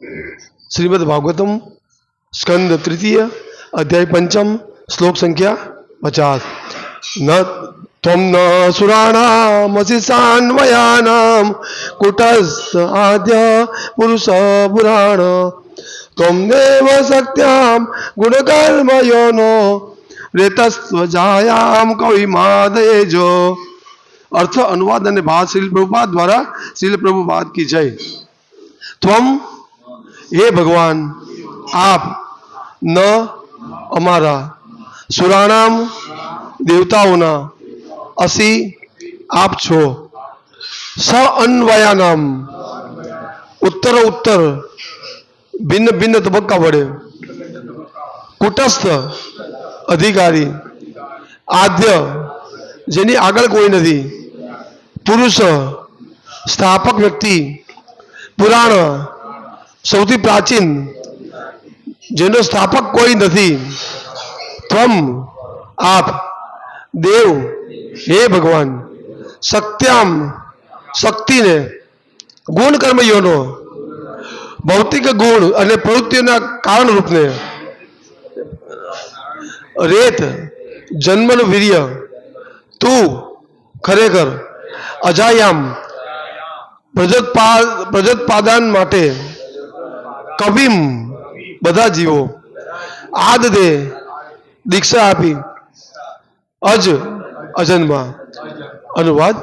શ્રીમદ ભાગવતમ સ્કંદ તૃતીય અધ્યાય પંચમ શ્લોક સંખ્યા પચાસ ન ત્વમ ન સુરાણામશિષાન્વયાનામ કુટસ્થ આદ્ય પુરુષ પુરાણ ત્વમ દેવ સત્યામ ગુણકર્મયોનો રેતસ્વ જાયામ કવિમાદયજો અર્થ અનુવાદ અને ભાત શ્રીલ પ્રભુપાદ દ્વારા શ્રીલ પ્રભુપાદ કી જય ત્વમ હે ભગવાન, આપ ન અમારા સુરાણામ દેવતાઓના અસી આપ છો. સ અન્વયાનામ ઉત્તર ઉત્તર ભિન્ન ભિન્ન તબક્કા વડે કુટસ્થ અધિકારી, આદ્ય જેની આગળ કોઈ નથી, પુરુષ, સ્થાપક વ્યક્તિ, પુરાણ સૌથી પ્રાચીન, જેનો સ્થાપક કોઈ નથી. ત્વમ, આપ, દેવ, હે ભગવાન, સત્યામ, શક્તિને, ગુણ કર્મયોનો, ભૌતિક ગુણ અને પ્રવૃત્તિઓના કારણ રૂપને, રેત, જન્મનું વીર્ય, તું, ખરેખર, અજાયામ, પ્રજોત્પા, પ્રજોત્પાદન માટે કવિમ બધા જીવો. આદ દે દીક્ષા આપી. અજ અજન્મા. અનુવાદ.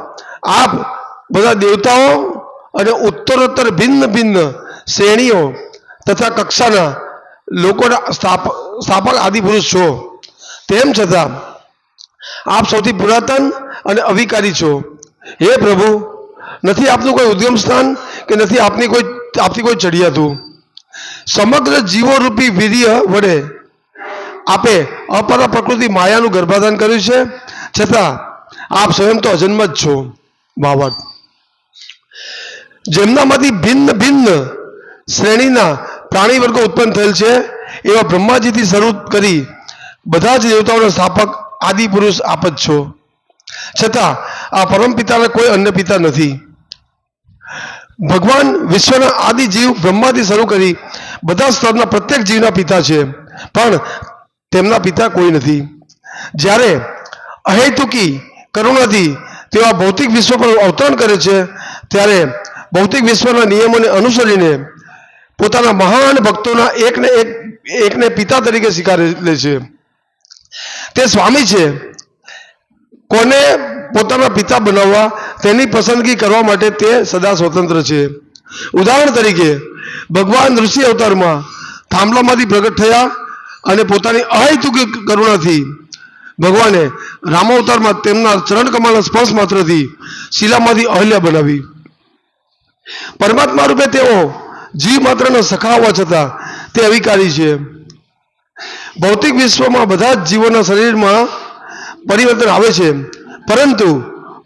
આપ બધા દેવતાઓ અને ઉત્તરોત્તર ભિન્ન ભિન્ન શ્રેણીઓ તથા કક્ષાના લોકોના સ્થાપ, સ્થાપક આદિપુરુષ છો. તેમ છતાં આપ સૌથી પુરાતન અને અવિકારી છો. હે પ્રભુ, નથી આપનું કોઈ ઉદ્ગમ સ્થાન કે નથી આપની કોઈ, આપથી કોઈ ચડિયાતું સમગ્ર જીવોરૂપી વીર્ય વડે આપે અપર પ્રકૃતિ માયાનું ગર્ભાધાન કર્યું છે. છતાં આપ સ્વયં તો અજન્મ જ છો બાવટ જેમનામાંથી ભિન્ન ભિન્ન શ્રેણીના પ્રાણી વર્ગો ઉત્પન્ન થયેલ છે. એવા બ્રહ્માજીથી શરૂ કરી બધા જ દેવતાઓના સ્થાપક આદિ પુરુષ આપ જ છો. છતાં આ પરમ પિતાના કોઈ અન્ય પિતા નથી. ભગવાન વિશ્વના આદિ જીવ બ્રહ્માથી શરૂ કરી બધા સ્તરના પ્રત્યેક જીવના પિતા છે. પણ તેમના પિતા કોઈ નથી. જ્યારે અહેતુકી કરુણાથી આ ભૌતિક વિશ્વ પર અવતરણ કરે છે, ત્યારે ભૌતિક વિશ્વના નિયમોને અનુસરીને પોતાના મહાન ભક્તોના એકને એક, એકને પિતા તરીકે સ્વીકારી લે છે. તે સ્વામી છે. કોને પોતાના પિતા બનાવવા, તેની પસંદગી કરવા માટે તે સદા સ્વતંત્ર છે. ઉદાહરણ તરીકે, ભગવાન ઋષિ અવતારમાં થાંભલામાંથી પ્રગટ થયા અને પોતાની અહેતુક કરુણાથી ભગવાને રામ અવતારમાં તેમના ચરણ કમળના સ્પર્શ માત્રથી શિલામાંથી અહલ્યા બનાવી. પરમાત્મા રૂપે તેઓ જીવ માત્રના સખા હોવા છતાં તે અવિકારી છે. ભૌતિક વિશ્વમાં બધા જ જીવોના શરીરમાં પરિવર્તન આવે છે, પરંતુ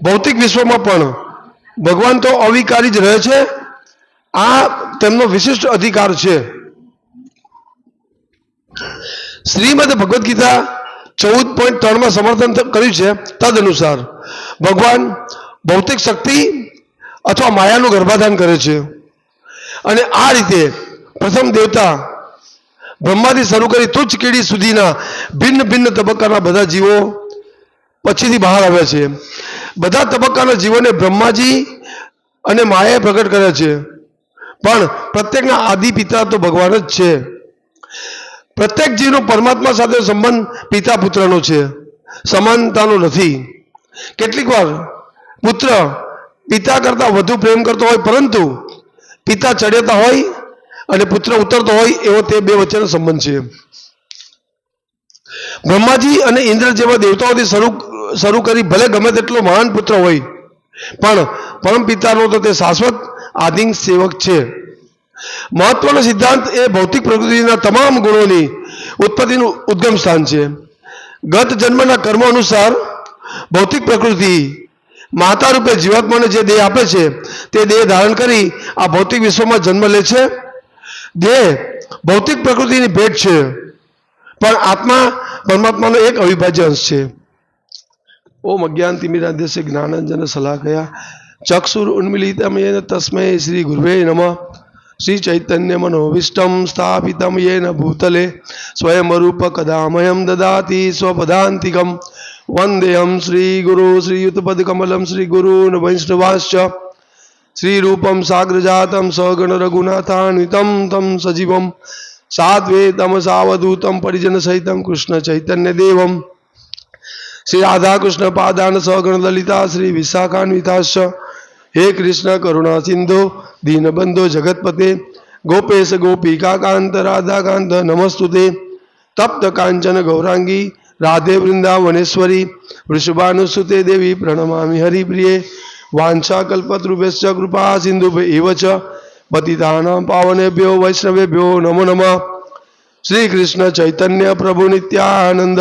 ભૌતિક વિશ્વમાં પણ ભગવાન તો અવિકારી જ રહે છે આ તેમનો વિશિષ્ટ અધિકાર છે. શ્રીમદ ભગવદ્ ગીતા ચૌદ પોઈન્ટ ત્રણમાં સમર્થન કર્યું છે. તદ અનુસાર ભગવાન ભૌતિક શક્તિ અથવા માયાનું ગર્ભાધાન કરે છે. અને આ રીતે પ્રથમ દેવતા બ્રહ્માથી શરૂ કરી તુચ્છ કીડી સુધીના ભિન્ન ભિન્ન તબક્કાના બધા જીવો પછીથી બહાર આવ્યા છે. બધા તબક્કાના જીવોને બ્રહ્માજી અને માયાએ પ્રગટ કર્યા છે. પણ પ્રત્યેકના આદિ પિતા તો ભગવાન જ છે. પ્રત્યેક જીવનો પરમાત્મા સાથે સંબંધ પિતા પુત્રનો છે. સમાનતાનો નથી. કેટલીક વાર પુત્ર પિતા કરતાં વધુ પ્રેમ કરતો હોય, પરંતુ પિતા ચડેતા હોય અને પુત્ર ઉતરતો હોય, એવો તે બે વચ્ચેનો સંબંધ છે. બ્રહ્માજી અને ઇન્દ્ર જેવા દેવતાઓથી શરૂ શરૂ કરી ભલે ગમે તેટલો મહાન પુત્ર હોય, પણ પરમ પિતાનો તો તે શાશ્વત આધીન સેવક છે. મહત્વનો સિદ્ધાંત એ ભૌતિક પ્રકૃતિના તમામ ગુણોની ઉત્પત્તિનું ઉદ્ગમ સ્થાન છે. ગત જન્મના કર્મ અનુસાર ભૌતિક પ્રકૃતિ માતા રૂપે જીવાત્માને જે દેહ આપે છે, તે દેહ ધારણ કરી આ ભૌતિક વિશ્વમાં જન્મ લે છે. દેહ ભૌતિક પ્રકૃતિની ભેટ છે, પણ આત્મા પરમાત્માનો એક અવિભાજ્ય અંશ છે. ઓમ અજ્ઞાન તિમિરાધ્યસ્ય જ્ઞાનંજન સલાકયા ચક્ષુર ઉન્મિલિતમેન તસ્મૈ શ્રી ગુરવે નમઃ શ્રી ચૈતન્ય મનોવિષ્ટમ સ્થાપિતમ યેન ભૂતલે સ્વયંરૂપ કદામયમ દદાતિ સ્વપદાંતિકમ વંદેહમ શ્રી ગુરુ શ્રીયુતપદકમલમ શ્રી ગુરુન વૈષ્ણવાશ્ચ શ્રીરૂપમ સાગ્રજાતમ સગણ રઘુનાથાન્વિતમ તમ સજીવમ સાદ્વૈતમ સાવધૂતમ પરિજન સહિતમ કૃષ્ણ ચૈતન્ય દેવમ શ્રી રાધાકૃષ્ણ પાદાન સગણ લલિતા શ્રી વિશાખાન્વિતાશ્ચ હે કૃષ્ણ, કરુણા સિંધુ, દીનબંધો જગતપતે, ગોપેશ ગોપિકા કાંત રાધાકાંત, નમસ્તુતે. તપ્ત કાંચન ગૌરાંગી, રાધે વૃંદાવનેશ્વરી, વૃષભાનુસુતે દેવી, પ્રણમામિ હરિપ્રિયે. વાંછા કલ્પતૃભ્યશ્ચ કૃપા સિંધુ એવ ચ. પતિતાનાં પાવનેભ્યો વૈષ્ણવેભ્યો નમો નમઃ. શ્રી કૃષ્ણ ચૈતન્ય પ્રભુ નિત્યાનંદ,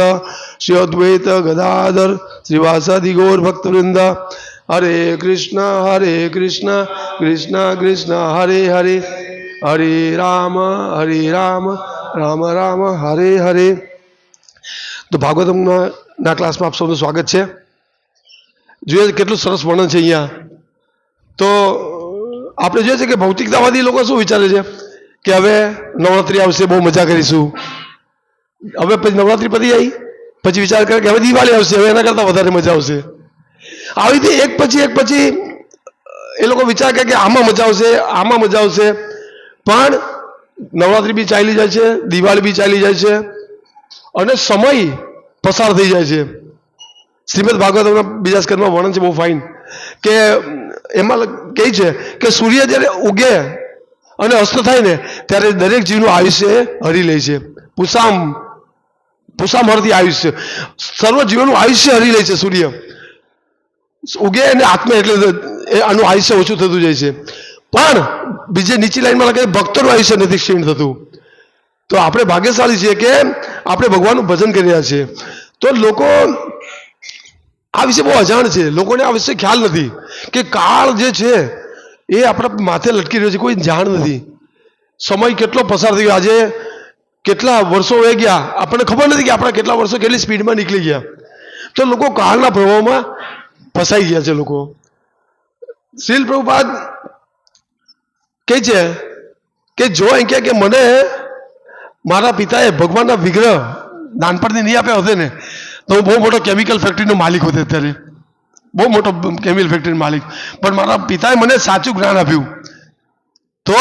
શ્રી અદ્વૈત ગદાધર, શ્રીવાસાદિ ગૌર ભક્તવૃંદ હરે કૃષ્ણ હરે કૃષ્ણ કૃષ્ણ કૃષ્ણ હરે હરે હરે રામ હરે રામ રામ રામ હરે હરે તો ભાગવતમના ક્લાસમાં આપ સૌનું સ્વાગત છે. જોઈએ કેટલું સરસ વર્ણન છે અહીંયા. તો આપણે જોઈએ છે કે ભૌતિકતાવાદી લોકો શું વિચારે છે? કે હવે નવરાત્રિ આવશે, બહુ મજા કરીશું. હવે પછી નવરાત્રિ પતી આવી પછી વિચાર કરે કે હવે દિવાળી આવશે, હવે એના કરતાં વધારે મજા આવશે. આવી રીતે એક પછી એક પછી એ લોકો વિચાર કરે કે આમાં મજા આવશે, આમાં મજા આવશે. પણ નવરાત્રી બી ચાલી જાય છે, દિવાળી બી ચાલી જાય છે, અને સમય પસાર થઈ જાય છે. શ્રીમદ ભાગવતના બીજા સ્કંદમાં વર્ણન છે, બહુ ફાઇન કે, એમાં કહે છે કે સૂર્ય જ્યારે ઉગે અને અસ્ત થાય ને, ત્યારે દરેક જીવનું આયુષ્ય હરી લે છે. પુસામ પુસામ હરતી આયુષ્ય. સર્વ જીવનનું આયુષ્ય હરી લે છે સૂર્ય. ઉગે અને આત્મા એટલે આનું આયુષ્ય ઓછું થતું જાય છે. પણ બીજે નીચી લાઈનમાં લખે, ભક્તોનું આયુષ્ય નથી ક્ષીણ થતું. તો આપણે ભાગ્યશાળી છીએ કે આપણે ભગવાનનું ભજન કરી રહ્યા છીએ. તો લોકો આ વિશે બહુ અજાણ છે. લોકોને આ વિશે ખ્યાલ નથી કે કાળ જે છે એ આપણા માથે લટકી રહ્યો છે, કોઈ જાણ નથી. સમય કેટલો પસાર થઈ ગયો. આજે કેટલા વર્ષો વહી ગયા? આપણને ખબર નથી કે આપણા કેટલા વર્ષો કેટલી સ્પીડમાં નીકળી ગયા. તો લોકો કાળના પ્રભાવમાં ફસાઈ ગયા છે લોકો. શ્રીલ પ્રભુપાદ કે છે કે જો એમ કહે કે મને મારા પિતાએ ભગવાનના વિગ્રહ નાનપણથી નહીં આપ્યા હોતે ને, તો હું બહુ મોટો કેમિકલ ફેક્ટરીનો માલિક હોતે અત્યારે. બહુ મોટો કેમિકલ ફેક્ટરીનો માલિક. પણ મારા પિતાએ મને સાચું જ્ઞાન આપ્યું. તો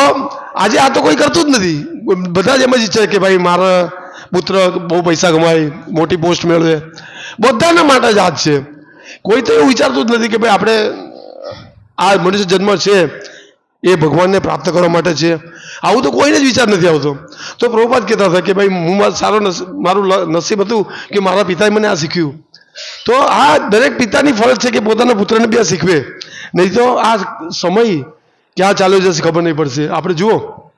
આજે આ તો કોઈ કરતું જ નથી. બધા જ એમ જ ઈચ્છે કે ભાઈ મારા પુત્ર બહુ પૈસા કમાય, મોટી પોસ્ટ મેળવે. બધાના માટે જ આ છે. કોઈ તો એવું વિચારતું જ નથી કે ભાઈ આપણે, આ મનુષ્ય જન્મ છે, એ ભગવાનને પ્રાપ્ત કરવા માટે છે. આવું તો કોઈને જ વિચાર નથી આવતો. તો પ્રભુપાદ કહેતા હતા કે ભાઈ, હું સારો મારું નસીબ હતું કે મારા પિતાએ મને આ શીખ્યું. તો આ દરેક પિતાની ફરજ છે કે પોતાના પુત્રને બી આ શીખવે. નહીં તો આ સમય ક્યાં ચાલ્યો જશે ખબર નહીં પડશે. આપણે જુઓ.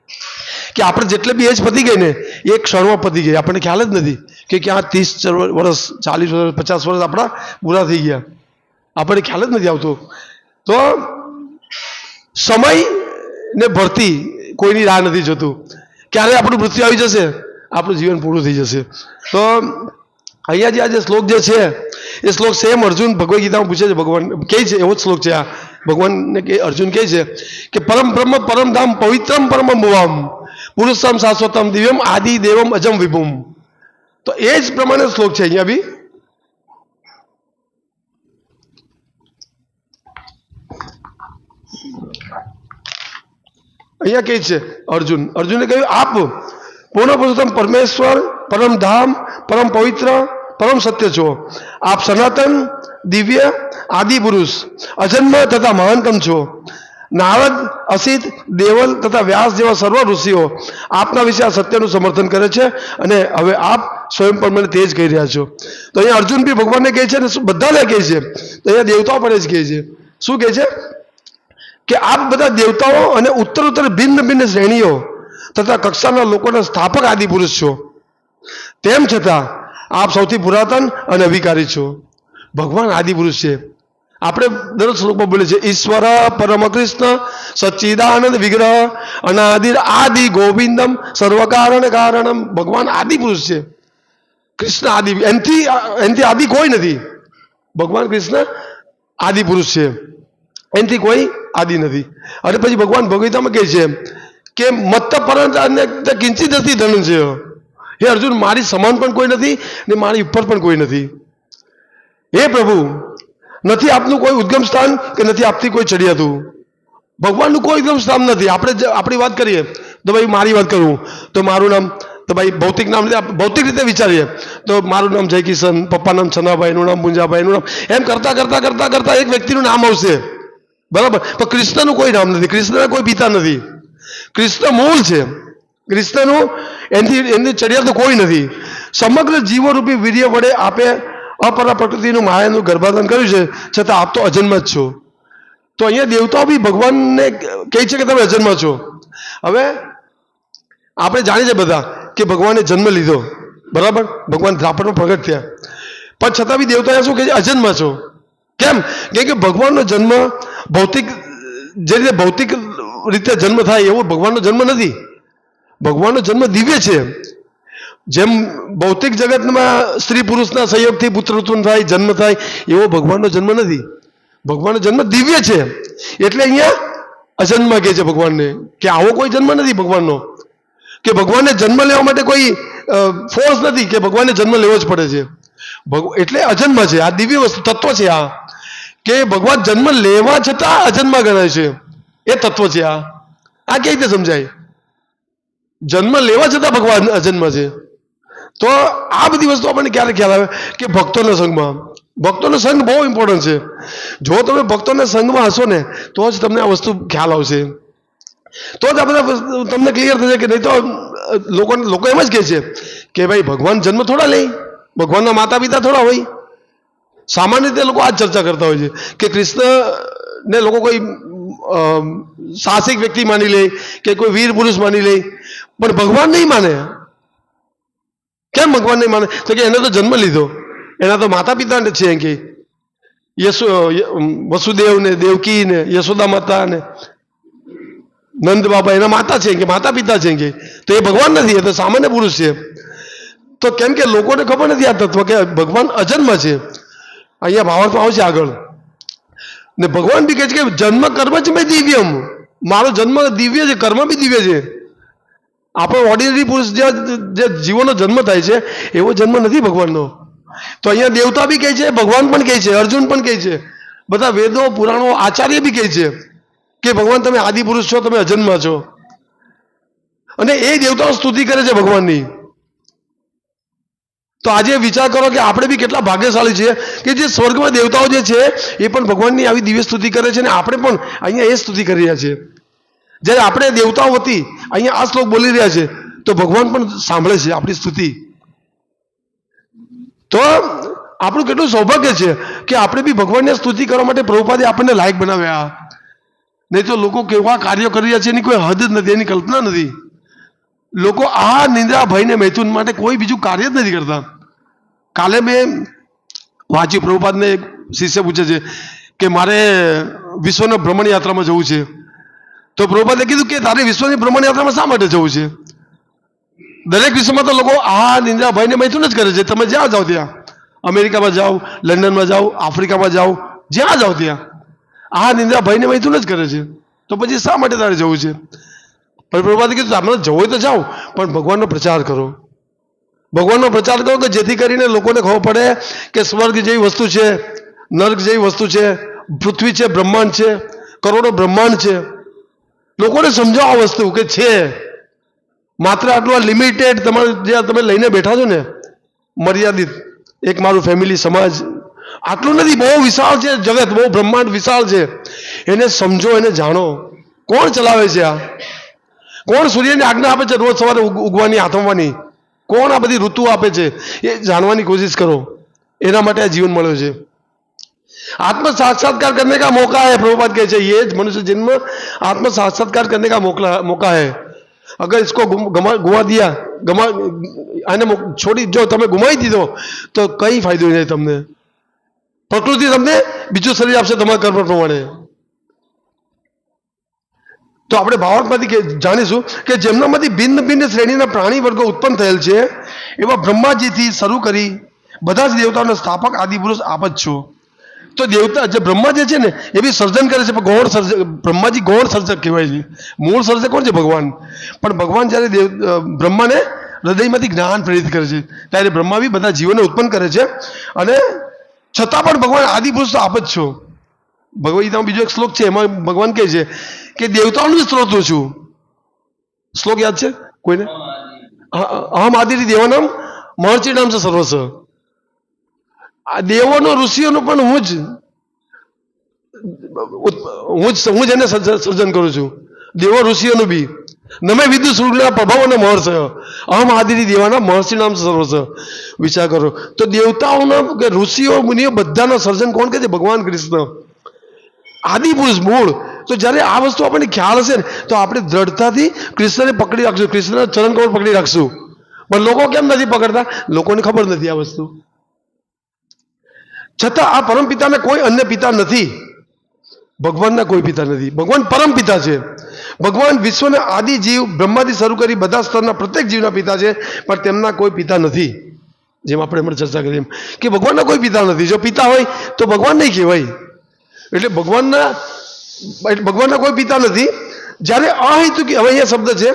કે આપણે જેટલે બી એજ પતી ગઈ ને, એ ક્ષણમાં પતી ગઈ આપણને ખ્યાલ જ નથી કે ક્યાં ત્રીસ વર્ષ ચાલીસ વર્ષ પચાસ વર્ષ આપણા પૂરા થઈ ગયા. આપણને ખ્યાલ જ નથી આવતો. તો સમય ને ભરતી કોઈની રાહ નથી જોતું. ક્યારે આપણું મૃત્યુ આવી જશે? આપણું જીવન પૂરું થઈ જશે. તો અહીંયા જે આ જે શ્લોક જે છે, એ શ્લોક સેમ અર્જુન ભગવદ્ ગીતામાં પૂછે છે, ભગવાન કહે છે, એવો જ શ્લોક છે આ. ભગવાનને કે, અર્જુન કહે છે કે, પરમ બ્રહ્મ પરમ ધામ પવિત્રમ પરમ ભુવમ પુરુષમ શાશ્વતમ, દિવ્યમ, આદિ, દેવમ, અજમ, વિભુમ. તો એ જ પ્રમાણે શ્લોક છે અહીંયા બી. અહીંયા કહે છે અર્જુન. અર્જુને કહ્યું, આપ પૂર્ણ પુરુષોત્તમ પરમેશ્વર, પરમ ધામ, પરમ પવિત્ર, પરમ સત્ય છો. આપ સનાતન, દિવ્ય, આદિ પુરુષ, અજન્મ તથા મહાનતમ છો. નારદ, અસિત, દેવલ તથા વ્યાસ જેવા સર્વ ઋષિઓ આપના વિશે આ સત્યનું સમર્થન કરે છે અને હવે આપ સ્વયં પણ મને તે કહી રહ્યા છો. તો અહીંયા અર્જુન બી ભગવાનને કહે છે અને બધાને કહે છે? તો અહીંયા દેવતાઓ પણ જ કહે છે. શું કહે છે? કે આપ બધા દેવતાઓ અને ઉત્તર ઉત્તર ભિન્ન ભિન્ન શ્રેણીઓ તથા કક્ષાના લોકોના સ્થાપક આદિ પુરુષ છો. તેમ છતાં આપ સૌથી પુરાતન અને અવિકારી છો. ભગવાન આદિ પુરુષ છે. આપણે દરેક શ્લોકમાં બોલે છે, ઈશ્વર, પરમ કૃષ્ણ, સચ્ચિદાનંદ વિગ્રહ અનાદિર આદિ ગોવિંદમ, સર્વકારણ કારણમ. ભગવાન આદિ પુરુષ છે. કૃષ્ણ આદિ એનથી એનથી આદિ કોઈ નથી. ભગવાન કૃષ્ણ આદિ પુરુષ છે. એનથી કોઈ આદિ નથી. અને પછી ભગવાન ભગવિતામાં કહે છે કે, મત્ત પરંત કિંચિત હતી છે. હે અર્જુન, મારી સમાન પણ કોઈ નથી ને મારી ઉપર પણ કોઈ નથી. હે પ્રભુ નથી આપનું કોઈ ઉદ્ગમ સ્થાન કે નથી આપતી કોઈ ચડિયાતું ભગવાનનું કોઈ ઉદ્ગમ સ્થાન નથી. આપણે આપણી વાત કરીએ તો ભાઈ મારી વાત કરું. તો મારું નામ તો ભાઈ ભૌતિક નામ ભૌતિક રીતે વિચારીએ. તો મારું નામ જય કિશન પપ્પા નામ છનાભાઈ નામ પુંજાભાઈ એનું નામ. એમ કરતા કરતા કરતા કરતા એક વ્યક્તિનું નામ આવશે. બરાબર? પણ કૃષ્ણનું કોઈ નામ નથી. કૃષ્ણના કોઈ પિતા નથી. કૃષ્ણ મૂળ છે. કૃષ્ણનું એની એની ચડિયાત કોઈ નથી. સમગ્ર જીવરૂપી વીર્ય વડે આપે અપરા પ્રકૃતિનું માયાનું ગર્ભાધાન કર્યું છે, છતાં આપ તો અજન્મ જ છો. તો અહીંયા દેવતાઓ બી ભગવાનને કહે છે કે તમે અજન્મ છો. હવે આપણે જાણીએ છીએ બધા કે ભગવાને જન્મ લીધો. બરાબર? ભગવાન દ્રાપડમાં પ્રગટ થયા. પણ છતાં બી દેવતાએ શું કહે છે? અજન્મ છો. કેમ? કેમ કે ભગવાનનો જન્મ ભૌતિક, જે રીતે ભૌતિક રીતે જન્મ થાય એવો ભગવાનનો જન્મ નથી. ભગવાનનો જન્મ દિવ્ય છે. જેમ ભૌતિક જગતમાં સ્ત્રી પુરુષના સહયોગથી પુત્ર ઉત્પન્ન થાય, જન્મ થાય, એવો ભગવાનનો જન્મ નથી. ભગવાનનો જન્મ દિવ્ય છે. એટલે અહીંયા અજન્મ કહે છે ભગવાનને કે આવો કોઈ જન્મ નથી ભગવાનનો. કે ભગવાનને જન્મ લેવા માટે કોઈ ફોર્સ નથી કે ભગવાનને જન્મ લેવો જ પડે છે. એટલે અજન્મ છે. આ દિવ્ય વસ્તુ, તત્વ છે આ. કે ભગવાન જન્મ લેવા છતાં અજન્મ ગણાય છે. એ તત્વ છે આ. આ કઈ રીતે સમજાય? જન્મ લેવા છતાં ભગવાન અજન્મ છે. તો આ બધી વસ્તુ આપણને ક્યારે ખ્યાલ આવે કે ભક્તોના સંઘમાં, ભક્તોનો સંઘ બહુ ઇમ્પોર્ટન્ટ છે. જો તમે ભક્તોના સંઘમાં હશો ને, તો જ તમને આ વસ્તુ ખ્યાલ આવશે. તો જ આ બધા તમને ક્લિયર થશે કે નહીં તો લોકો લોકો એમ જ કહે છે કે ભાઈ ભગવાન જન્મ થોડા લે, ભગવાનના માતા પિતા થોડા હોય. સામાન્ય રીતે લોકો આ જ ચર્ચા કરતા હોય છે કે કૃષ્ણને લોકો કોઈ સાહસિક વ્યક્તિ માની લે કે કોઈ વીર પુરુષ માની લે. પણ ભગવાન નહીં માને. કેમ ભગવાન નહીં માને? તો કે એને તો જન્મ લીધો. એના તો માતા પિતા છે કે. યશો વસુદેવ ને દેવકી ને યશોદા માતા ને નંદ બાબા એના માતા છે કે માતા પિતા છે કે. તો એ ભગવાન નથી, એ તો સામાન્ય પુરુષ છે તો કેમ કે લોકોને ખબર નથી આ તત્વ કે ભગવાન અજન્મ છે. અહીંયા ભાવાર્થ આવશે આગળ. ને ભગવાન બી કહે છે કે જન્મ કર્મ જ મેં દિવ્યમ. મારો જન્મ દિવ્ય છે, કર્મ બી દિવ્ય છે. આપણો ઓર્ડિનરી પુરુષ જે જે જીવોનો જન્મ થાય છે, એવો જન્મ નથી ભગવાનનો. તો અહીંયા દેવતા બી કહે છે, ભગવાન પણ કહે છે, અર્જુન પણ કહે છે. બધા વેદો, પુરાણો, આચાર્ય બી કહે છે કે ભગવાન તમે આદિ પુરુષ છો, તમે અજન્મ છો. અને એ દેવતાઓ સ્તુતિ કરે છે ભગવાનની. તો આજે વિચાર કરો કે આપણે બી કેટલા ભાગ્યશાળી છીએ કે જે સ્વર્ગમાં દેવતાઓ જે છે, એ પણ ભગવાનની આવી દિવ્ય સ્તુતિ કરે છે અને આપણે પણ અહીંયા એ સ્તુતિ કરી રહ્યા છીએ. જ્યારે આપણે દેવતાઓ હતી, અહીંયા આ શ્લોક બોલી રહ્યા છે, તો ભગવાન પણ સાંભળે છે આપણી સ્તુતિ. તો આપણું કેટલું સૌભાગ્ય છે કે આપણે બી ભગવાનની સ્તુતિ કરવા માટે પ્રભુપાદે આપણને લાયક બનાવ્યા. નહીં તો લોકો કેવા કાર્યો કરી રહ્યા છે, એની કોઈ હદ જ નથી, એની કલ્પના નથી. લોકો આ નિંદ્રા ભયને મૈથુન માટે કોઈ બીજું કાર્ય જ નથી કરતા. કાલે મેં વાંચ્યું, પ્રભુપાદને એક શિષ્ય પૂછે છે કે મારે વિશ્વના ભ્રમણ યાત્રામાં જવું છે. તો પ્રભુપાદે કીધું કે તારે વિશ્વની ભ્રમણ યાત્રામાં શા માટે જવું છે? દરેક વિશ્વમાં તો લોકો આ નિંદ્રાભાઈને મૈથુન જ કરે છે. તમે જ્યાં જાઓ ત્યાં. અમેરિકામાં જાઓ, લંડનમાં જાઓ, આફ્રિકામાં જાઓ, જ્યાં જાઓ ત્યાં. આ નિંદ્રાભાઈને મૈથુન જ કરે છે. તો પછી શા માટે તારે જવું છે? પણ પ્રભુપાદે કીધું તમને જવું હોય તો જાઓ, પણ ભગવાનનો પ્રચાર કરો. ભગવાનનો પ્રચાર કરો કે જેથી કરીને લોકોને ખબર પડે કે સ્વર્ગ જેવી વસ્તુ છે, નર્ક જેવી વસ્તુ છે, પૃથ્વી છે, બ્રહ્માંડ છે, કરોડો બ્રહ્માંડ છે. લોકોને સમજાવો વસ્તુ કે છે. માત્ર આટલું લિમિટેડ તમારે જે તમે લઈને બેઠા છો ને, મર્યાદિત એક મારું ફેમિલી સમાજ, આટલું નથી, બહુ વિશાળ છે જગત, બહુ બ્રહ્માંડ વિશાળ છે. એને સમજો, એને જાણો. કોણ ચલાવે છે આ? કોણ સૂર્યની આજ્ઞા આપે છે રોજ સવારે ઉગ- ઉગવાની, આથમવાની? કોણ આ બધી ઋતુ આપે છે? એ જાણવાની કોશિશ કરો. એના માટે આ જીવન મળ્યો છે. आत्म साक्षात्कार करने का मौका है प्रभुपाद कहते हैं ये मनुष्य जन्म आत्म साक्षात्कार करने का मौका मौका है अगर इसको गुम- गमा गुमा दिया गमा આને મો- છોડી જો તમે ગુમાવી દીધો તો કઈ ફાયદો નહીં તમને પ્રકૃતિ તમને બીજું શરીર આપશે તમારા કર્મ પ્રમાણે તો આપણે ભાવાર્થમાંથી કે જાણીશું કે જેમનામાંથી ભિન્ન ભિન્ન શ્રેણીના પ્રાણી વર્ગો ઉત્પન્ન થયેલ છે એવા બ્રહ્માજીથી શરૂ કરી બધા જ દેવતાઓના સ્થાપક આદિપુરુષ આપ જ છો તો દેવતા જે બ્રહ્મા જે છે ને એ બી સર્જન કરે છે. પણ ગૌણ સર્જક બ્રહ્માજી ગૌણ સર્જક કહેવાય છે. મૂળ સર્જક કોણ છે? ભગવાન. પણ ભગવાન જ્યારે દેવ બ્રહ્માને હૃદયમાંથી જ્ઞાન પ્રેરિત કરે છે ત્યારે બ્રહ્મા બી બધા જીવોને ઉત્પન્ન કરે છે. અને છતાં પણ ભગવાન આદિપુરુષ તો આપ જ છો. ભગવદગીતામાં બીજો એક શ્લોક છે એમાં ભગવાન કહે છે કે દેવતાઓનું જ સ્ત્રોત છું. શ્લોક યાદ છે? કોઈને? અહમ આદિ દેવાનામ મહર્ષિ નામ છે સર્વસ્વ. આ દેવોનો, ઋષિઓનો પણ હું જ હું જ હું જ એને સર્જ- સર્જન કરું છું. દેવો, ઋષિઓનું બી. નમે વિદ્યુ સૂર્યના પ્રભાવોને મહર્ષ અહમ આદિ દેવાના મહર્ષિ નામ સર્વસ વિચાર કરો. તો દેવતાઓના કે ઋષિઓ, મુનિઓ બધાનો સર્જન કોણ કરે છે? ભગવાન કૃષ્ણ. આદિપુરુષ, મૂળ. તો જ્યારે આ વસ્તુ આપણને ખ્યાલ હશે ને, તો આપણે દ્રઢતાથી કૃષ્ણને પકડી રાખશું. કૃષ્ણના ચરણ કમળ પકડી રાખશું. પણ લોકો કેમ નથી પકડતા? લોકોને ખબર નથી આ વસ્તુ. છતાં આ પરમ પિતાને કોઈ અન્ય પિતા નથી. ભગવાનના કોઈ પિતા નથી. ભગવાન પરમ પિતા છે. ભગવાન વિશ્વના આદિ જીવ બ્રહ્માથી શરૂ કરી બધા સ્તરના પ્રત્યેક જીવના પિતા છે, પણ તેમના કોઈ પિતા નથી. જેમ આપણે હમણાં ચર્ચા કરી એમ. કે ભગવાનના કોઈ પિતા નથી. જો પિતા હોય, તો ભગવાન નહીં કહેવાય. એટલે ભગવાનના ભગવાનના કોઈ પિતા નથી. જ્યારે અહેતુકી, હવે અહીંયા શબ્દ છે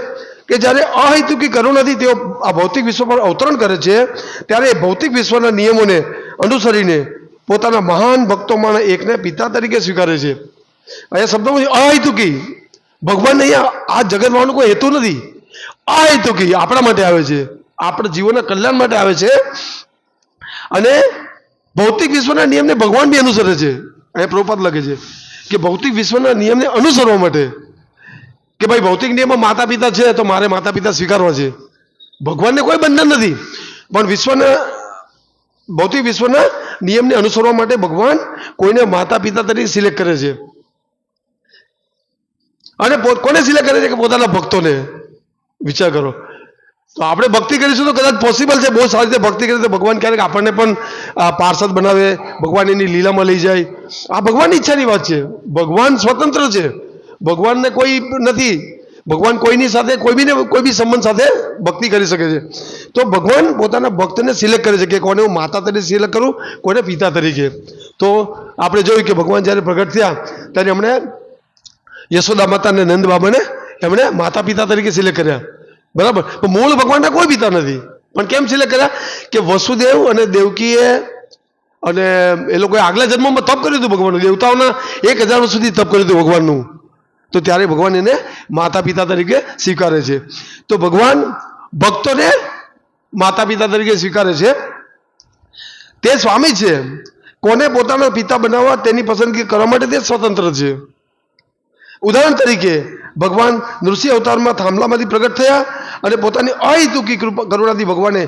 કે જ્યારે અહેતુકી કરુણાથી તેઓ આ ભૌતિક વિશ્વ પર અવતરણ કરે છે, ત્યારે ભૌતિક વિશ્વના નિયમોને અનુસરીને પોતાના મહાન ભક્તોમાંના એકને પિતા તરીકે સ્વીકારે છે. અહીંયા શબ્દમાં અહેતુકી ભગવાન અહીંયા આ જગતમાંનો કોઈ હેતુ નથી. અહેતુકી આપણા માટે આવે છે. આપણા જીવનના કલ્યાણ માટે આવે છે. અને ભૌતિક વિશ્વના નિયમને ભગવાન બી અનુસરે છે. અહીંયા પ્રોપાત લખે છે કે ભૌતિક વિશ્વના નિયમને અનુસરવા માટે કે ભાઈ ભૌતિક નિયમમાં માતા પિતા છે તો મારે માતા પિતા સ્વીકારવા છે. ભગવાનને કોઈ બંધન નથી. પણ વિશ્વના ભૌતિક વિશ્વના નિયમને અનુસરવા માટે ભગવાન કોઈને માતા પિતા તરીકે સિલેક્ટ કરે છે. અને કોને સિલેક્ટ કરે છે? કે પોતાના ભક્તોને. વિચાર કરો. તો આપણે ભક્તિ કરીશું તો કદાચ પોસિબલ છે. બહુ સારી રીતે ભક્તિ કરીએ તો ભગવાન ક્યારેક આપણને પણ પાર્ષદ બનાવે, ભગવાન એની લીલામાં લઈ જાય. આ ભગવાનની ઈચ્છાની વાત છે. ભગવાન સ્વતંત્ર છે. ભગવાનને કોઈ નથી. ભગવાન કોઈની સાથે, કોઈ બીને કોઈ બી સંબંધ સાથે ભક્તિ કરી શકે છે. તો ભગવાન પોતાના ભક્તને સિલેક્ટ કરે છે કે કોને હું માતા તરીકે સિલેક્ટ કરું, કોને પિતા તરીકે. તો આપણે જોયું કે ભગવાન જ્યારે પ્રગટ થયા, ત્યારે એમણે યશોદા માતા અને નંદ બાબાને એમણે માતા પિતા તરીકે સિલેક્ટ કર્યા. બરાબર? મૂળ ભગવાનના કોઈ પિતા નથી. પણ કેમ સિલેક્ટ કર્યા? કે વસુદેવ અને દેવકીએ અને એ લોકોએ આગલા જન્મમાં તપ કર્યું હતું ભગવાનનું. દેવતાઓના એક હજાર વર્ષ સુધી તપ કર્યું હતું ભગવાનનું. તો ત્યારે ભગવાન એને માતા પિતા તરીકે સ્વીકારે છે. તો ભગવાન ભક્તોને માતા પિતા તરીકે સ્વીકારે છે. તે સ્વામી છે. કોને પોતાના પિતા બનાવવા તેની પસંદગી કરવા માટે તે સ્વતંત્ર છે. ઉદાહરણ તરીકે, ભગવાન નૃસિંહ અવતારમાં થાંભલામાંથી પ્રગટ થયા અને પોતાની અહિતુકી કૃપા કરુણાથી ભગવાને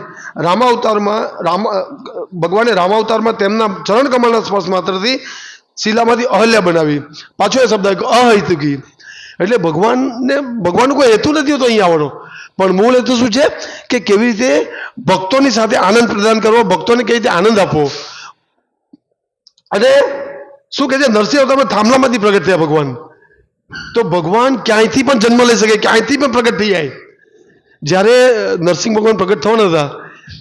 રામા અવતારમાં રામ, ભગવાને રામા અવતારમાં તેમના ચરણ કમળના સ્પર્શ માત્રથી શિલામાંથી અહલ્યા બનાવી. પાછો એ શબ્દ અહૈતુકી. એટલે ભગવાનને, ભગવાનનો કોઈ હેતુ નથી હોતો અહીંયા આવવાનો. પણ મૂળ હેતુ શું છે? કે કેવી રીતે ભક્તોની સાથે આનંદ પ્રદાન કરવો, ભક્તોને કેવી રીતે આનંદ આપવો. અને શું કહે છે? નરસિંહ અવતારમાં થાંભલામાંથી પ્રગટ થયા ભગવાન. તો ભગવાન ક્યાંયથી પણ જન્મ લઈ શકે, ક્યાંયથી પણ પ્રગટ થઈ જાય. જ્યારે નરસિંહ ભગવાન પ્રગટ થવાના હતા,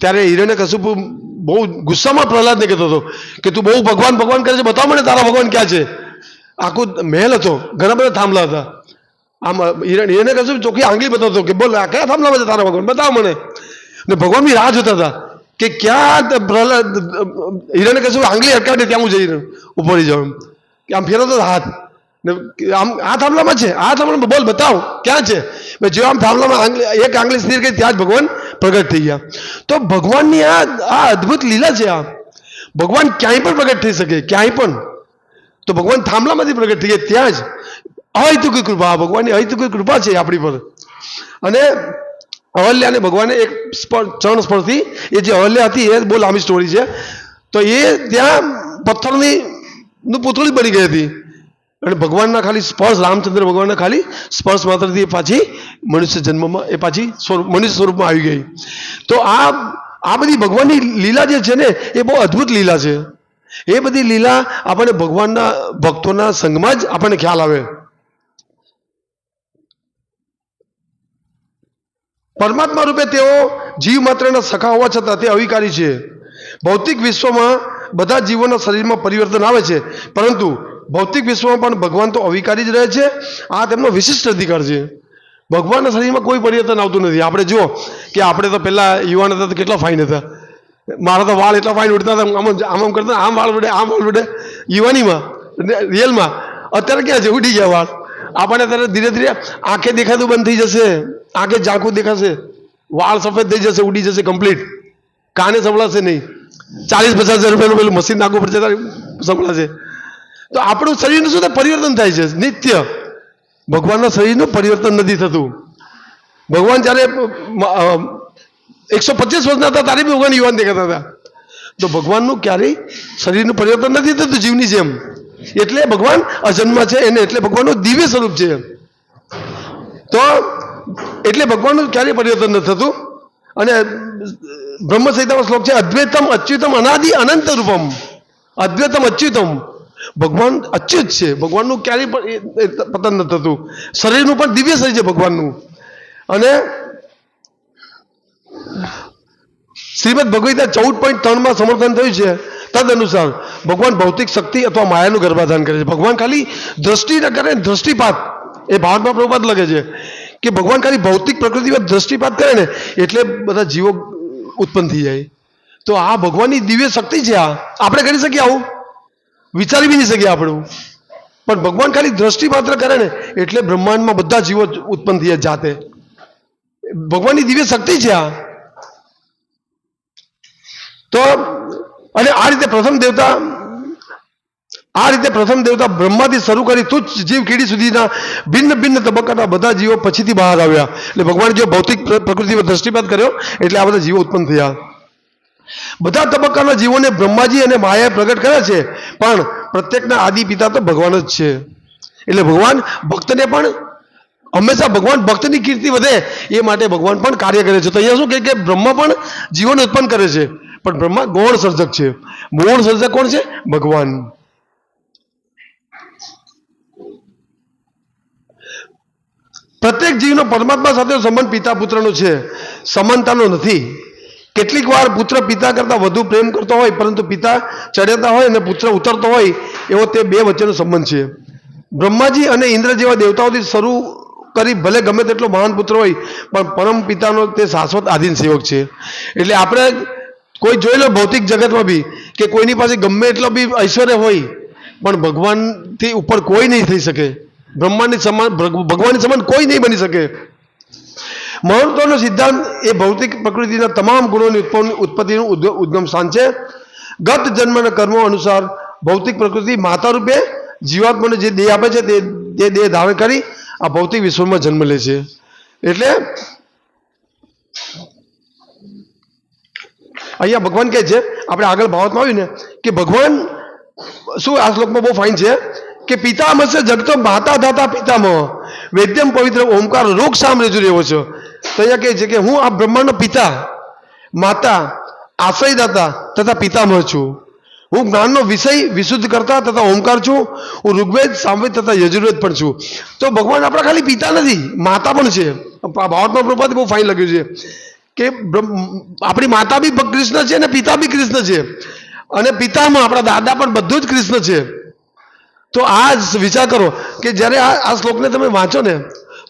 ત્યારે હિરણ્ય કશુપ બહુ ગુસ્સામાં પ્રહલાદને કહેતો હતો કે તું બહુ ભગવાન ભગવાન કરે છે, બતાવ મને તારા ભગવાન ક્યાં છે? આખું મહેલ હતો, ઘણા બધા થાંભલા હતા. આમ, હિરણ હિરણ્ય કશુપ ચોખ્ખી આંગળી બતાવતો કે બોલ, આ કયા થાંભલામાં છે તારા ભગવાન? બતાવ મને. ને ભગવાન બી રાહ જોતા હતા કે ક્યાં પ્રહલાદ હિરણ્ય કશું આંગળી અટકાવે ત્યાં હું જઈ ઉપર જાઉં કે આમ ફેરવતો હાથ. ને આમ, આ થાંભલામાં છે? આ થાંભલામાં બોલ, બતાવ, ક્યાં છે? જેવા આમ થાંભલામાં આંગળી, એક આંગળી સ્થિર કરી, ત્યાં જ ભગવાન પ્રગટ થઈ ગયા. તો ભગવાનની આ આ અદ્ભુત લીલા છે આ. ભગવાન ક્યાંય પણ પ્રગટ થઈ શકે, ક્યાંય પણ. તો ભગવાન થાંભલામાંથી પ્રગટ થઈ ગયા, ત્યાં જ. અહેતુકી કૃપા ભગવાનની અહેતુકી કૃપા છે આપણી પર. અને અહલ્યાને ભગવાને એક ચરણ સ્પર્શથી, એ જે અહલ્યા હતી, એ બહુ લાંબી સ્ટોરી છે. તો એ ત્યાં પથ્થરની, નું પૂતળી બની ગઈ હતી. અને ભગવાનના ખાલી સ્પર્શ, રામચંદ્ર ભગવાનના ખાલી સ્પર્શ માત્રથી એ પાછી મનુષ્ય જન્મમાં, એ પાછી સ્વરૂપ, મનુષ્ય સ્વરૂપમાં આવી ગઈ. તો આ આ બધી ભગવાનની લીલા જે છે ને, એ બહુ અદ્ભુત લીલા છે. એ બધી લીલા આપણને ભગવાનના ભક્તોના સંગમાં જ આપણને ખ્યાલ આવે. પરમાત્મા રૂપે તેઓ જીવ માત્રના સખા હોવા છતાં તે અવિકારી છે. ભૌતિક વિશ્વમાં બધા જીવોના શરીરમાં પરિવર્તન આવે છે. પરંતુ ભૌતિક વિશ્વમાં પણ ભગવાન તો અવિકારી જ રહે છે. આ તેમનો વિશિષ્ટ અધિકાર છે. ભગવાનના શરીરમાં કોઈ પરિવર્તન આવતું નથી. આપણે જુઓ કે આપણે તો પહેલાં યુવાન હતા તો કેટલા ફાઇન હતા. મારા તો વાળ એટલા ફાઇન ઉડતા હતા. આમ આમ આમ કરતા, આમ વાળ ઉડે આમ વાળ ઉડે યુવાનીમાં રિયલમાં અત્યારે ક્યાં છે? ઉડી ગયા વાળ. આપણને અત્યારે ધીરે ધીરે આંખે દેખાતું બંધ થઈ જશે. આંખે ઝાંખું દેખાશે. વાળ સફેદ થઈ જશે, ઉડી જશે કમ્પ્લીટ કાને સંભળાશે નહીં. ચાલીસ પચાસ હજાર રૂપિયાનું પેલું મશીન નાખવું પડશે સંભળાશે. તો આપણું શરીરનું શું? પરિવર્તન થાય છે. નિત્ય. ભગવાનના શરીરનું પરિવર્તન નથી થતું. ભગવાન જ્યારે એકસો પચીસ વર્ષના હતા, ત્યારે બી ભગવાન યુવાન દેખાતા હતા. તો ભગવાનનું ક્યારેય શરીરનું પરિવર્તન નથી થતું જીવની જેમ. એટલે ભગવાન અજન્મ છે એને, એટલે ભગવાનનું દિવ્ય સ્વરૂપ છે. તો એટલે ભગવાનનું ક્યારેય પરિવર્તન નથી થતું. અને બ્રહ્મ સંહિતામાં શ્લોક છે, અદ્વૈતમ અચ્યુતમ અનાદિ અનંત રૂપમ. અદ્વૈતમ અચ્યુતમ. ભગવાન અચ્યુત છે. ભગવાનનું ક્યારેય પણ પતન નથી થતું. શરીરનું પણ દિવ્ય શરીર છે ભગવાનનું. અને શ્રીમદ ભગવદગીતા ચૌદ પોઈન્ટ ત્રણમાં સમર્થન થયું છે. તદ અનુસાર ભગવાન ભૌતિક શક્તિ અથવા માયાનું ગર્ભાધાન કરે છે. ભગવાન ખાલી દ્રષ્ટિ ન કરે, દ્રષ્ટિપાત. એ ભારતમાં પ્રભુપાત લગે છે કે ભગવાન ખાલી ભૌતિક પ્રકૃતિમાં દ્રષ્ટિપાત કરે ને એટલે બધા જીવો ઉત્પન્ન થઈ જાય. તો આ ભગવાનની દિવ્ય શક્તિ છે આ. આપણે કરી શકીએ આવું? વિચારી બી નહીં શકીએ આપણું પણ ભગવાન ખાલી દ્રષ્ટિ માત્ર કરે ને એટલે બ્રહ્માંડમાં બધા જીવો ઉત્પન્ન થયા જાતે. ભગવાનની દિવ્ય શક્તિ છે આ. તો અને આ રીતે પ્રથમ દેવતા, આ રીતે પ્રથમ દેવતા બ્રહ્માથી શરૂ કરી તુચ્છ જીવ કીડી સુધીના ભિન્ન ભિન્ન તબક્કાના બધા જીવો પછીથી બહાર આવ્યા. એટલે ભગવાન જે ભૌતિક પ્રકૃતિમાં પ્રકૃતિ પર દ્રષ્ટિપાત કર્યો, એટલે આ બધા જીવો ઉત્પન્ન થયા. બધા તબક્કાના જીવોને બ્રહ્માજી અને માયાએ પ્રગટ કર્યા છે, પણ પ્રત્યેકના આદિ પિતા તો ભગવાન જ છે. એટલે ભગવાન ભક્તને પણ હંમેશા ભગવાન ભક્તની કીર્તિ વધે એ માટે ભગવાન પણ કાર્ય કરે છે. તો અહીંયા શું કહે કે બ્રહ્મા પણ જીવન ઉત્પન્ન કરે છે, પણ બ્રહ્મા ગૌણ સર્જક છે. મૂળ સર્જક કોણ છે? ભગવાન. પ્રત્યેક જીવનો પરમાત્મા સાથે સંબંધ પિતા પુત્રનો છે. સમાનતાનો નથી. કેટલીક વાર પુત્ર પિતા કરતાં વધુ પ્રેમ કરતો હોય, પરંતુ પિતા ચડ્યાતા હોય અને પુત્ર ઉતરતો હોય, એવો તે બે વચ્ચેનો સંબંધ છે. બ્રહ્માજી અને ઇન્દ્ર જેવા દેવતાઓથી શરૂ કરી ભલે ગમે તેટલો મહાન પુત્ર હોય, પણ પરમ પિતાનો તે શાશ્વત આધીન સેવક છે. એટલે આપણે કોઈ જોઈ લો ભૌતિક જગતમાં બી, કે કોઈની પાસે ગમે એટલો બી ઐશ્વર્ય હોય, પણ ભગવાનથી ઉપર કોઈ નહીં થઈ શકે. બ્રહ્માની સમાન ભગવાનની સમાન કોઈ નહીં બની શકે. મહત્વનો સિદ્ધાંત એ ભૌતિક પ્રકૃતિના તમામ ગુણોની ઉત્પત્તિનું ઉદ્ગ- ઉદ્ગમ સ્થાન છે. ગત જન્મના કર્મો અનુસાર ભૌતિક પ્રકૃતિ માતા રૂપે જીવાત્માને જે દેહ આપે છે તે તે દેહ ધારણ કરી આ ભૌતિક વિશ્વમાં જન્મ લે છે. એટલે અહીંયા ભગવાન કહે છે, આપણે આગળ ભાવતમાં આવ્યું ને કે ભગવાન શું આ શ્લોકમાં બહુ ફાઇન છે, કે પિતામહસ્ય જગતો માતા દાતા પિતામહ. વૈદ્યમ પવિત્ર ઓમકાર રોગ સામ રજૂ રહ્યો છો. તો અહીંયા કહે છે કે હું આ બ્રહ્માંડનો પિતા, માતા, આશ્રયદાતા તથા પિતામહ છું. હું જ્ઞાનનો વિષય વિશુદ્ધ કરતા તથા ઓમકાર છું. હું ઋગ્વેદ, સામવેદ તથા યજુર્વેદ પણ છું. તો ભગવાન આપણા ખાલી પિતા નથી, માતા પણ છે. ભારતમાં પ્રભાત બહુ ફાઇન લખ્યું છે કે આપણી માતા બી કૃષ્ણ છે અને પિતા બી કૃષ્ણ છે. અને પિતામાં આપણા દાદા પણ બધું જ કૃષ્ણ છે. તો આ વિચાર કરો કે જ્યારે આ શ્લોકને તમે વાંચો ને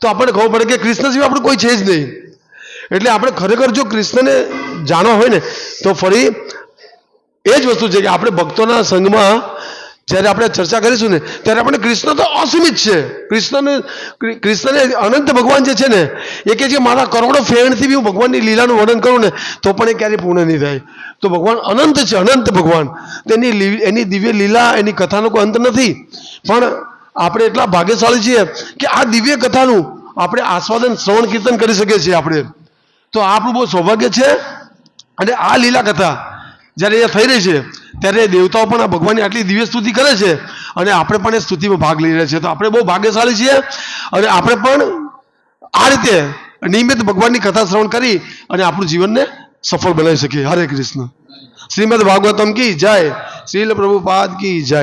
તો આપણને ખબર પડે કે કૃષ્ણ સિવાય આપણું કોઈ છે જ નહીં. એટલે આપણે ખરેખર જો કૃષ્ણને જાણવા હોય ને, તો ફરી એ જ વસ્તુ છે કે આપણે ભક્તોના સંઘમાં જ્યારે આપણે ચર્ચા કરીશું ને, ત્યારે આપણે કૃષ્ણ તો અસીમિત છે. કૃષ્ણને કૃષ્ણને અનંત ભગવાન જે છે ને, એ કે જે મારા કરોડો ફેણથી બી હું ભગવાનની લીલાનું વર્ણન કરું ને, તો પણ એ ક્યારેય પૂર્ણ નહીં થાય. તો ભગવાન અનંત છે, અનંત ભગવાન. તેની એની દિવ્ય લીલા, એની કથાનો કોઈ અંત નથી. પણ આપણે એટલા ભાગ્યશાળી છીએ કે આ દિવ્ય કથાનું આપણે આસ્વાદન, શ્રવણ, કીર્તન કરી શકીએ છીએ આપણે. તો આપણું બહુ સૌભાગ્ય છે અને આ લીલા કથા જ્યારે એ થઈ રહી છે, ત્યારે દેવતાઓ પણ આ ભગવાનની આટલી દિવ્ય સ્તુતિ કરે છે અને આપણે પણ એ સ્તુતિમાં ભાગ લઈ રહ્યા છીએ. તો આપણે બહુ ભાગ્યશાળી છીએ અને આપણે પણ આ રીતે નિયમિત ભગવાનની કથા શ્રવણ કરી અને આપણું જીવનને સફળ બનાવી શકીએ. હરે કૃષ્ણ. શ્રીમદ ભાગવતમ કી જય. શ્રીલ પ્રભુપાદ કી જય.